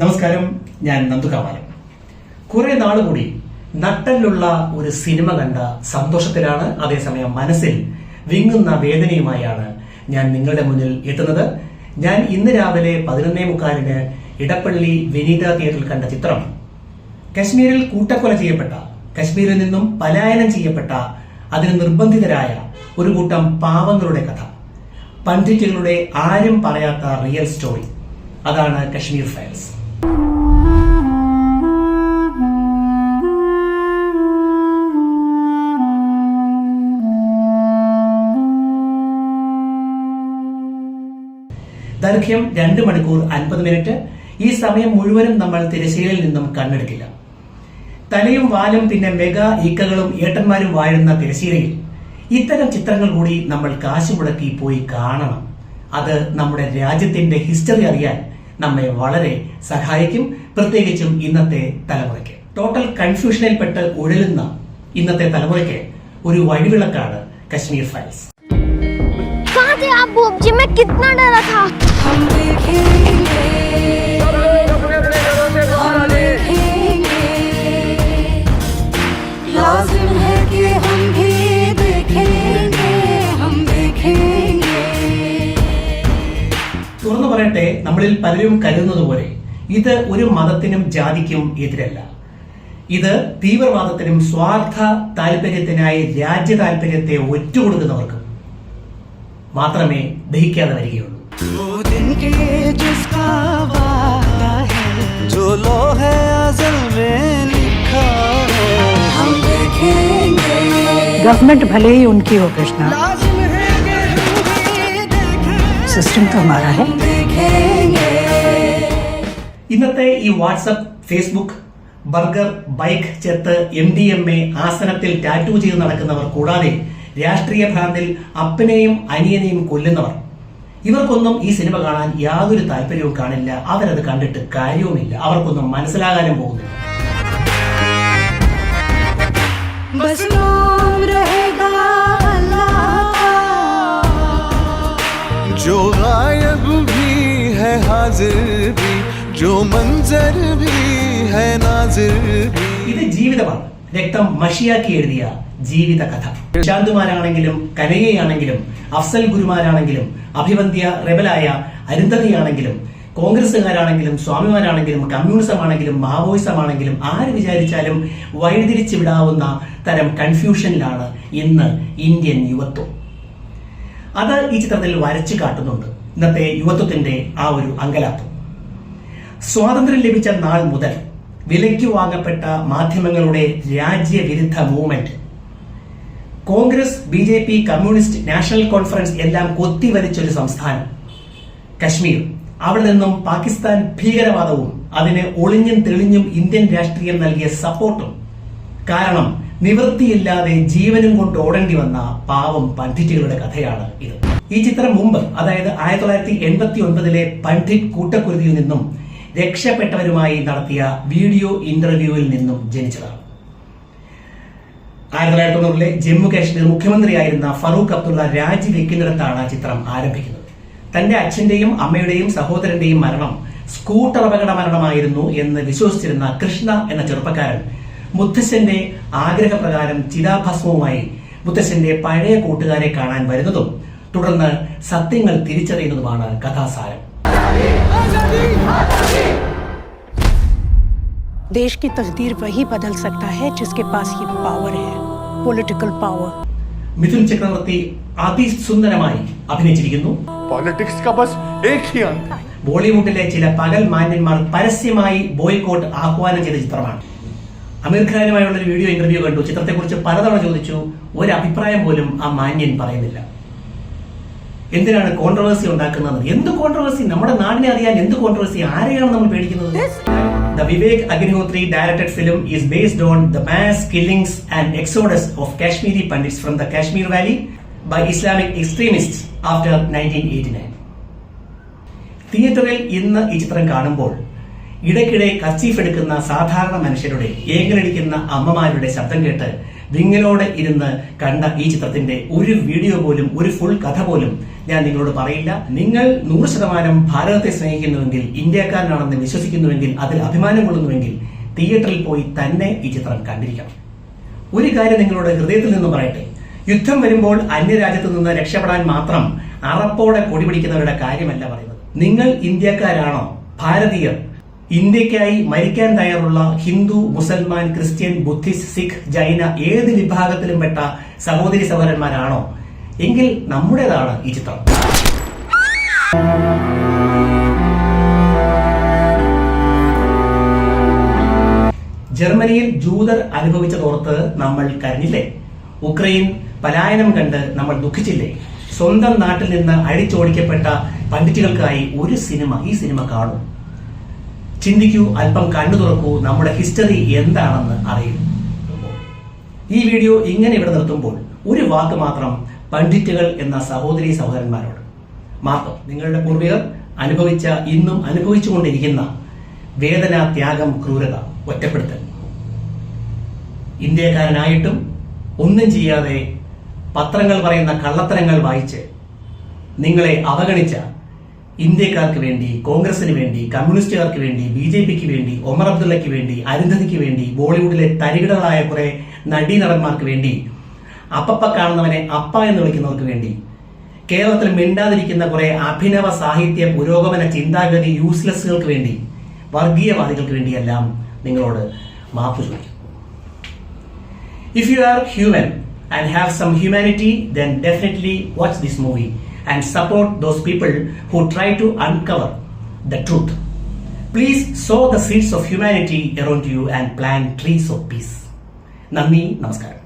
നമസ്കാരം ഞാൻ നന്ദുകാവാലൻ കുറെ നാളുകൂടി നട്ടലുള്ള ഒരു സിനിമ കണ്ട സന്തോഷത്തിലാണ് അതേസമയം മനസ്സിൽ വിങ്ങുന്ന വേദനയുമായാണ് ഞാൻ നിങ്ങളുടെ മുന്നിൽ എത്തുന്നത്. ഞാൻ ഇന്ന് രാവിലെ പതിനൊന്നേ മുക്കാലിന് ഇടപ്പള്ളി വിനീത തിയേറ്ററിൽ കണ്ട ചിത്രം. കശ്മീരിൽ കൂട്ടക്കൊല ചെയ്യപ്പെട്ട കശ്മീരിൽ നിന്നും പലായനം ചെയ്യപ്പെട്ട അതിന് നിർബന്ധിതരായ ഒരു കൂട്ടം പാവങ്ങളുടെ കഥ. പണ്ഡിറ്റുകളുടെ ആരും പറയാത്ത റിയൽ സ്റ്റോറി. അതാണ് കശ്മീർ ഫയൽസ്. ദൈർഘ്യം രണ്ട് മണിക്കൂർ അൻപത് മിനിറ്റ്. ഈ സമയം മുഴുവനും നമ്മൾ തിരശ്ശീലയിൽ നിന്നും കണ്ണെടുക്കില്ല. തലയും വാലും പിന്നെ മെഗാ ഈക്കകളും ഏട്ടന്മാരും വാഴുന്ന തിരശ്ശീലയിൽ ഇത്തരം ചിത്രങ്ങൾ കൂടി നമ്മൾ കാശ് മുടക്കി പോയി കാണണം. അത് നമ്മുടെ രാജ്യത്തിന്റെ ഹിസ്റ്ററി അറിയാൻ നമ്മെ വളരെ സഹായിക്കും പ്രത്യേകിച്ചും ഇന്നത്തെ തലമുറയ്ക്ക് ടോട്ടൽ കൺഫ്യൂഷനിൽപ്പെട്ട് ഉഴലുന്ന ഇന്നത്തെ തലമുറയ്ക്ക് ഒരു വഴിവിളക്കാണ് കശ്മീർ ഫയൽസ് कहाँ थे आप बूब जी मैं कितना डरा था हम देखेंगे നമ്മളിൽ പലരും കരുതുന്നത് പോലെ ഇത് ഒരു മതത്തിനും ജാതിക്കും എതിരല്ല ഇത് തീവ്രവാദത്തിനും സ്വാർത്ഥ താല്പര്യത്തിനായി രാജ്യ താല്പര്യത്തെ ഒറ്റുകൊടുക്കുന്നവർക്കും മാത്രമേ ദഹിക്കാതെ വരികയുള്ളൂ वो दिन के जिसका वादा है जो लो है अजल में लिखा है हम देखेंगे गवर्नमेंट भले ही उनकी हो कृष्णा लाजिम है कि हम भी देखेंगे सिस्टम तो हमारा है देखेंगे ഇന്നത്തെ ഈ വാട്സപ്പ് ഫേസ്ബുക്ക് ബർഗർ ബൈക്ക് ചെത്ത് എം ഡി എം എ ആസനത്തിൽ ടാറ്റു ചെയ്ത് നടക്കുന്നവർ കൂടാതെ രാഷ്ട്രീയ ഭ്രാന്തിൽ അപ്പനെയും അനിയനെയും കൊല്ലുന്നവർ ഇവർക്കൊന്നും ഈ സിനിമ കാണാൻ യാതൊരു താല്പര്യവും കാണില്ല അവരത് കണ്ടിട്ട് കാര്യവുമില്ല അവർക്കൊന്നും മനസ്സിലാകാനും പോകുന്നില്ല बस नाम रहेगा अल्लाह का जो गायब भी है हाजिर भी ഇത് ജീവിതമാണ്. രക്തം മഷിയാക്കി എഴുതിയ ജീവിത കഥ. ശാന്തുമാരാണെങ്കിലും കനകയാണെങ്കിലും അഫ്സൽ ഗുരുമാരാണെങ്കിലും അഭിവന്ധ്യ റെബലായ അരുന്ധതിയാണെങ്കിലും കോൺഗ്രസുകാരാണെങ്കിലും സ്വാമിമാരാണെങ്കിലും കമ്മ്യൂണിസം ആണെങ്കിലും മാവോയിസം ആണെങ്കിലും ആര് വിചാരിച്ചാലും വഴിതിരിച്ചു വിടാവുന്ന തരം കൺഫ്യൂഷനിലാണ് ഇന്ന് ഇന്ത്യൻ യുവത്വം. അത് ഈ ചിത്രത്തിൽ വരച്ചു കാട്ടുന്നുണ്ട്. ഇന്നത്തെ യുവത്വത്തിന്റെ ആ ഒരു അങ്കലാത്വം. സ്വാതന്ത്ര്യം ലഭിച്ച നാൾ മുതൽ വിലയ്ക്ക് വാങ്ങപ്പെട്ട മാധ്യമങ്ങളുടെ രാജ്യവിരുദ്ധ movement. Congress B J P communist National Conference എല്ലാം കൊത്തിവലിച്ചൊരു സംസ്ഥാനം. കശ്മീർ. അവിടെ നിന്നും പാകിസ്ഥാൻ ഭീകരവാദവും അതിന് ഒളിഞ്ഞും തെളിഞ്ഞും ഇന്ത്യൻ രാഷ്ട്രീയം നൽകിയ സപ്പോർട്ടും. കാരണം നിവൃത്തിയില്ലാതെ ജീവനും കൊണ്ട് ഓടേണ്ടി വന്ന പാവം പണ്ഡിറ്റുകളുടെ കഥയാണ് ഇത്. ഈ ചിത്രം മുമ്പ് അതായത് ആയിരത്തി തൊള്ളായിരത്തി എൺപത്തി ഒൻപതിലെ പണ്ഡിറ്റ് കൂട്ടക്കുരുതിയിൽ നിന്നും രക്ഷപ്പെട്ടവരുമായി നടത്തിയ വീഡിയോ ഇന്റർവ്യൂവിൽ നിന്നും ജനിച്ചതാണ്. ആയിരത്തി തൊള്ളായിരത്തി തൊണ്ണൂറിലെ ജമ്മു കാശ്മീർ മുഖ്യമന്ത്രിയായിരുന്ന ഫറൂഖ് അബ്ദുള്ള രാജിവെക്കുന്നിടത്താണ് ചിത്രം ആരംഭിക്കുന്നത്. തന്റെ അച്ഛന്റെയും അമ്മയുടെയും സഹോദരന്റെയും മരണം സ്കൂട്ടർ അപകട മരണമായിരുന്നു എന്ന് വിശ്വസിച്ചിരുന്ന കൃഷ്ണ എന്ന ചെറുപ്പക്കാരൻ മുത്തശ്ശന്റെ ആഗ്രഹപ്രകാരം ചിതാഭസ്മവുമായി മുത്തശ്ശന്റെ പഴയ കൂട്ടുകാരെ കാണാൻ വരുന്നതും തുടർന്ന് സത്യങ്ങൾ തിരിച്ചറിയുന്നതുമാണ് കഥാസാരം. देश की तकदीर वही बदल सकता है जिसके पास ये पावर है पॉलिटिकल पावर മിഥുൻ ചക്രവർത്തി അതിസുന്ദരമായി അഭിനയിച്ചിരിക്കുന്നു पॉलिटिक्स का बस एक ही अंत है ബോളിവുഡിലെ ചില പകൽ മാന്യന്മാർ പരസ്യമായി ബോയ്കോട്ട് ആഹ്വാനം ചെയ്ത ചിത്രമാണ് അമീർ ഖാനുമായുള്ള ഒരു വീഡിയോ ഇന്റർവ്യൂ കണ്ടു ചിത്രത്തെക്കുറിച്ച് പലതവണ ചോദിച്ചു ഒരു അഭിപ്രായം പോലും ആ മാന്യൻ പറയുന്നില്ല എന്തിനാണ് കോൺട്രവേഴ്സി ഉണ്ടാക്കുന്നത് എന്ത് കോൺട്രവേഴ്സി നമ്മുടെ നാടിനെ അറിയാൻ എന്ത് കോൺട്രവേഴ്സി ആരെയാണ് നമ്മൾ പേടിക്കുന്നത് Agnihotri directed film is based on the mass killings and exodus of Kashmiri Pandits from the Kashmir valley by Islamic extremist after nineteen eighty nine തിയേറ്ററിൽ ഇന്ന് ഈ ചിത്രം കാണുമ്പോൾ ഇടയ്ക്കിടെ കച്ചീഫ് എടുക്കുന്ന സാധാരണ മനുഷ്യരുടെ ഏങ്ങലടിക്കുന്ന അമ്മമാരുടെ ശബ്ദം കേട്ട് വിങ്ങലോടെ ഇരുന്ന് കണ്ട ഈ ചിത്രത്തിന്റെ ഒരു വീഡിയോ പോലും ഒരു ഫുൾ കഥ പോലും ഞാൻ നിങ്ങളോട് പറയില്ല. നിങ്ങൾ നൂറ് ശതമാനം ഭാരതത്തെ സ്നേഹിക്കുന്നുവെങ്കിൽ ഇന്ത്യക്കാരനാണെന്ന് വിശ്വസിക്കുന്നുവെങ്കിൽ അതിൽ അഭിമാനം കൊള്ളുന്നുവെങ്കിൽ തിയേറ്ററിൽ പോയി തന്നെ ഈ ചിത്രം കണ്ടിരിക്കണം. ഒരു കാര്യം നിങ്ങളോട് ഹൃദയത്തിൽ നിന്ന് പറയട്ടെ. യുദ്ധം വരുമ്പോൾ അന്യരാജ്യത്ത് നിന്ന് രക്ഷപ്പെടാൻ മാത്രം അറപ്പോടെ കൊടിപിടിക്കുന്നവരുടെ കാര്യമല്ല പറയുന്നത്. നിങ്ങൾ ഇന്ത്യക്കാരാണോ? ഭാരതീയർ. ഇന്ത്യക്കായി മരിക്കാൻ തയ്യാറുള്ള ഹിന്ദു മുസൽമാൻ ക്രിസ്ത്യൻ ബുദ്ധിസ്റ്റ് സിഖ് ജൈന ഏത് വിഭാഗത്തിലും പെട്ട സഹോദരി സഹോദരന്മാരാണോ? എങ്കിൽ നമ്മുടേതാണ് ഈ ചിത്രം. ജർമ്മനിയിൽ ജൂതർ അനുഭവിച്ചതോർത്ത് നമ്മൾ കരഞ്ഞില്ലേ? ഉക്രൈൻ പലായനം കണ്ട് നമ്മൾ ദുഃഖിച്ചില്ലേ? സ്വന്തം നാട്ടിൽ നിന്ന് അഴിച്ചോടിക്കപ്പെട്ട പണ്ഡിറ്റുകൾക്കായി ഒരു സിനിമ ഈ സിനിമ കാണൂ. ചിന്തിക്കൂ അല്പം കണ്ണു തുറക്കൂ നമ്മുടെ ഹിസ്റ്ററി എന്താണെന്ന് അറിയൂ. ഈ വീഡിയോ ഇങ്ങനെ ഇവിടെ നിർത്തുമ്പോൾ ഒരു വാക്ക് മാത്രം പണ്ഡിറ്റുകൾ എന്ന സഹോദരി സഹോദരന്മാരോട്. മാത്രം നിങ്ങളുടെ പൂർവികർ അനുഭവിച്ച ഇന്നും അനുഭവിച്ചുകൊണ്ടിരിക്കുന്ന വേദന ത്യാഗം ക്രൂരത ഒറ്റപ്പെടുത്തൽ. ഇന്ത്യക്കാരനായിട്ടും ഒന്നും ചെയ്യാതെ പത്രങ്ങൾ പറയുന്ന കള്ളത്തരങ്ങൾ വായിച്ച് നിങ്ങളെ അവഗണിച്ച ഇന്ത്യക്കാർക്ക് വേണ്ടി കോൺഗ്രസിന് വേണ്ടി കമ്മ്യൂണിസ്റ്റുകാർക്ക് വേണ്ടി ബി ജെ പിക്ക് വേണ്ടി ഒമർ അബ്ദുള്ളയ്ക്ക് വേണ്ടി അരുന്ധതിക്ക് വേണ്ടി ബോളിവുഡിലെ തരികിടകളായ കുറെ നടീനടന്മാർക്ക് വേണ്ടി അപ്പപ്പ കാണുന്നവനെ അപ്പ എന്ന് വിളിക്കുന്നവർക്ക് വേണ്ടി കേരളത്തിൽ മിണ്ടാതിരിക്കുന്ന കുറെ അഭിനവ സാഹിത്യ പുരോഗമന ചിന്താഗതി യൂസ്ലെസ്സുകൾക്ക് വേണ്ടി വർഗീയവാദികൾക്ക് വേണ്ടിയെല്ലാം നിങ്ങളോട് മാപ്പ് ചോദിക്കും. If you are human and have some humanity then definitely watch this movie. and support those people who try to uncover the truth. Please sow the seeds of humanity around you and plant trees of peace. നന്ദി നമസ്കാരം